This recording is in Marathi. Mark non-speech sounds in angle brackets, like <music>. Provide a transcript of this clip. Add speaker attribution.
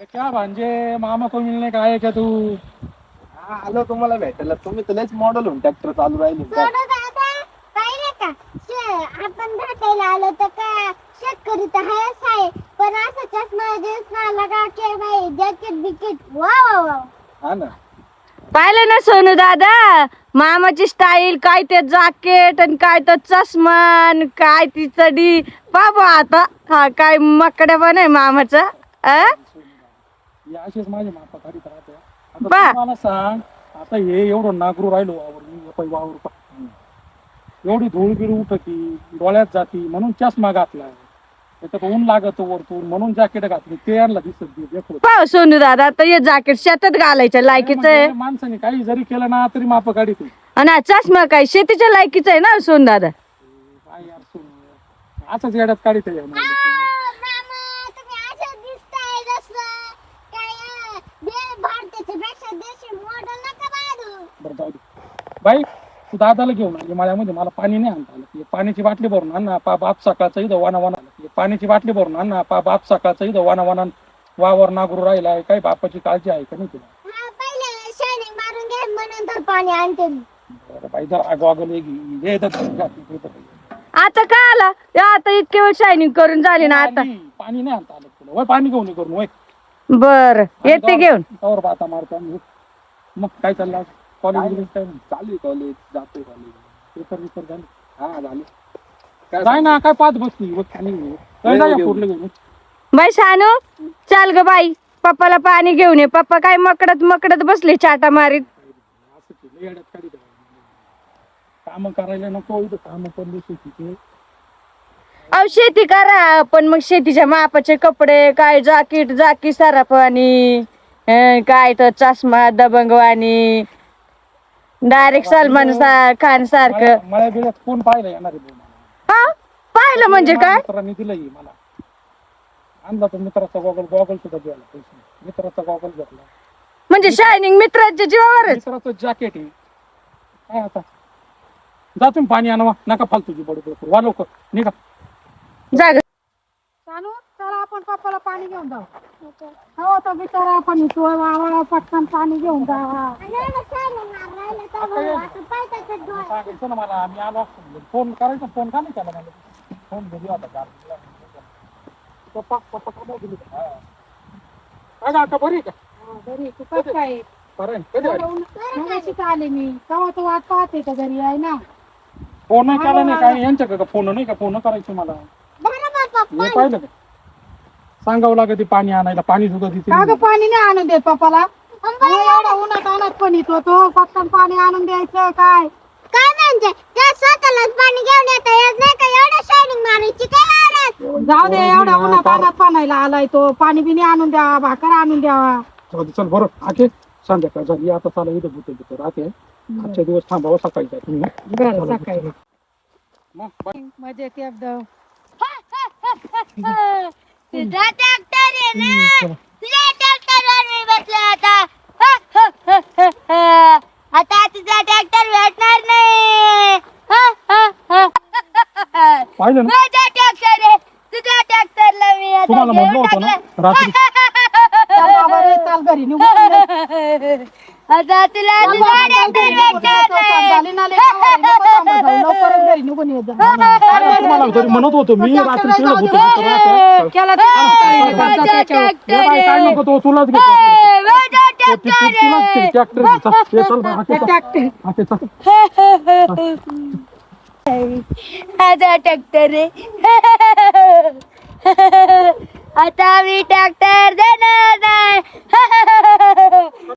Speaker 1: अरे क्या भांजे मामा को मिलने का आहे का तू?
Speaker 2: हा आलो तुम्हाला भेटायला. तुम्ही तर लयच मॉडेल होऊन ट्रॅक्टर चालू राहिले. काय?
Speaker 3: सोडू दादा पाहिलं का? शे- आपण भेटायला आलो तर का? शेतकरी तर आहेच आहे. पण असं चष्मा चष्मा लगा के भाई जॅकेट बिकेट वा वा वा
Speaker 2: हा ना.
Speaker 4: पाहिलं ना सोनू दादा? मामाची स्टाईल काय ते जॅकेट आणि काय तो चष्मा आणि काय ती चडी. बाबा आता हा काय मकडा पण आहे मामाचा आ?
Speaker 1: हे असेच माझे मापा राहते. आता
Speaker 4: बा.
Speaker 1: मला सांग आता हे एवढं नागरू राहिलो वावर मी पै वावर पा- एवढी धूळ बिळ उठती डोळ्यात जाती म्हणून चष्मा घातला. त्याच्यात ऊन लागत वरतून म्हणून जॅकेट घातली. ते यांना दिसत नाही, देखो.
Speaker 4: पाहू सोनू दादा आता हे जॅकेट शेतात घालायच्या लायकीचं आहे.
Speaker 1: म्हणजे माणसाने काही जरी केलं ना तरी माप काढीत
Speaker 4: आणि हा चष्मा काय शेतीच्या लायकीचं आहे ना सोनू दादा?
Speaker 1: काय यार सोनू. असंच येड्यात काढीत आहे.
Speaker 3: मामा तुम्ही असं दिसताय जसं काय अं, दे- भारताच्या पेक्षा देशी मॉडेल नका बाळू
Speaker 1: बरं जाऊ दे. बाई तू दादाला घेऊन आली माळ्यामध्ये मला पाणी नाही आणता आलं. हे पाण्याची बाटली भरून आण ना पा बाप सकाळचं इथं वाना वाना पाण्याची बाटली भरून आण ना पा बाप सकाळचं इथं वाना वाना वावर नागरू राहिलाय काही बापाची काळजी आहे का नाही तुला?
Speaker 3: हा मारून म्हणून तर पाणी आणते मी.
Speaker 1: बरं बाई जरा इथं.
Speaker 4: आता काय आला? या आता इतके वेळ शायनिंग करून झाली ना आता.
Speaker 1: पाणी पाणी नाही आणता आलं तुला वय पाणी घेऊन ये करून वय
Speaker 4: बर येते घेऊन.
Speaker 1: त्यावर बाता मारतो आम्ही. मग काय चाललं कॉलेज काय? नाही.
Speaker 2: चालू आहे कॉलेज जातोय कॉलेज
Speaker 1: पेपर बिपर झाले.
Speaker 2: हा झाले. काय
Speaker 1: जाय ना काय पाच बसली? बघ पाणी घेऊन काय
Speaker 2: घेऊन.
Speaker 1: जाय पुढलं घेऊन.
Speaker 4: बाई सानू चाल ग बाई. पप्पाला पाणी घेऊन ये. पप्पा काय मकडत मकडत बसले चाटा मारीत.
Speaker 1: असं केलं येड्यात काढी काम करायला नको इथं काम पण शेतीचे.
Speaker 4: अहो शेती करा पण मग शेतीच्या मापाचे कपडे काय जाकीट जाकी सारा पाणी काय तर चष्मा दबंगवाणी डायरेक्ट सलमान सा- खान सारखं.
Speaker 1: मळ्या बिळ्यात कोण पाहिलं येणार आहे मला?
Speaker 4: हा? पाहिलं म्हणजे काय?
Speaker 1: मित्रांनी दिलं ही मला. आणला तो मित्राचा गॉगल गॉगल सुद्धा द्यायला पैसे. मित्राचा गॉगल घेतला.
Speaker 4: म्हणजे शायनिंग मित्राच्या जीवावरच?
Speaker 1: मित्राचं जॅकेट आहे. काय आता? जा तुम्ही पाणी आणवा. नका फालतूची बडबड करू वा लवकर. निघा.
Speaker 4: जाग
Speaker 5: चालू चला आपण पप्पाला पाणी घेऊन जाऊ. हो तो बिचारा आपण तो वावरा पटकन पाणी घेऊन जावा.
Speaker 1: सांगायचं ना मला आम्ही आलो असतो फोन करायचा फोन का नाही केला मला फोन घरी होता गाडीला. पप्पा पप्पा का काय आता बरी का
Speaker 5: तू कसं काय
Speaker 1: बरं कधी आली?
Speaker 5: आले मी तेव्हा वाट पाहते का घरी आहे ना
Speaker 1: फोन नाही केला नाही काय यांच्या का फोन नाही का फोन करायचे मला हे पाहिलं का सांगावं लागत ते पाणी आणायला पाणी सुद्धा तिथे
Speaker 5: का ग पाणी नाही आणून देत पप्पाला हो, एवढा उन्हात आणत पण येतो तो. पटकन पाणी आणून द्यायचं काय?
Speaker 3: काय म्हणजे? त्या स्वतःलाच पाणी घेऊन येता येत नाही का? एवढं शायनिंग मारायची काय गरज
Speaker 5: जाऊ दे एवढा उन्हात आणत पाण्याला आलाय तो. पाणी बिनी आणून द्यावा भाकर आणून द्यावा.
Speaker 1: जाऊ दे, चल बरं. आके संध्याकाळ झाली. आता चाला इथं भूत भूत राहते. आजच्या दिवस थांबावं सकाळी जा तुम्ही?
Speaker 5: बरं सकाळी.
Speaker 1: मग बाय.
Speaker 5: मजेत एकदम. <laughs>
Speaker 3: तुझा ट्रॅक्टर आहे ना तुझ्या ट्रॅक्टरवर मी बसलो आता आता तुझा ट्रॅक्टर भेटणार नाही
Speaker 1: पाहिलं ना?
Speaker 3: माझा ट्रॅक्टर आहे तुझ्या ट्रॅक्टरला मी आता
Speaker 1: तुम्हाला
Speaker 3: घेऊन
Speaker 1: म्हणलं होतं ना
Speaker 3: टाकलं.
Speaker 1: रात्री.
Speaker 5: चल बाबा रे, चाल घरी निघू
Speaker 3: आता तुला तुझा ट्रॅक्टर भेटणार नाही
Speaker 5: झाली ना लेकरं, नको थांबत जाऊ, लवकरच घरी निघून येत जा.
Speaker 1: तुम्हाला तरी म्हणत होतो मी रात्री तिकडे भूत भूत राहते
Speaker 5: केला तर चालतंय,
Speaker 3: माझा. ट्रॅक्टर
Speaker 1: हे बाई, काय. नको तो तुलाच घेतो.
Speaker 3: ट्रॅक्टर आहे.
Speaker 1: ट्रॅक्टर चल हाते चल.
Speaker 5: ट्रॅक्टर.
Speaker 1: हाते चल
Speaker 3: माझा ट्रॅक्टर आहे <laughs> आता मी ट्रॅक्टर देणार नाही. <laughs>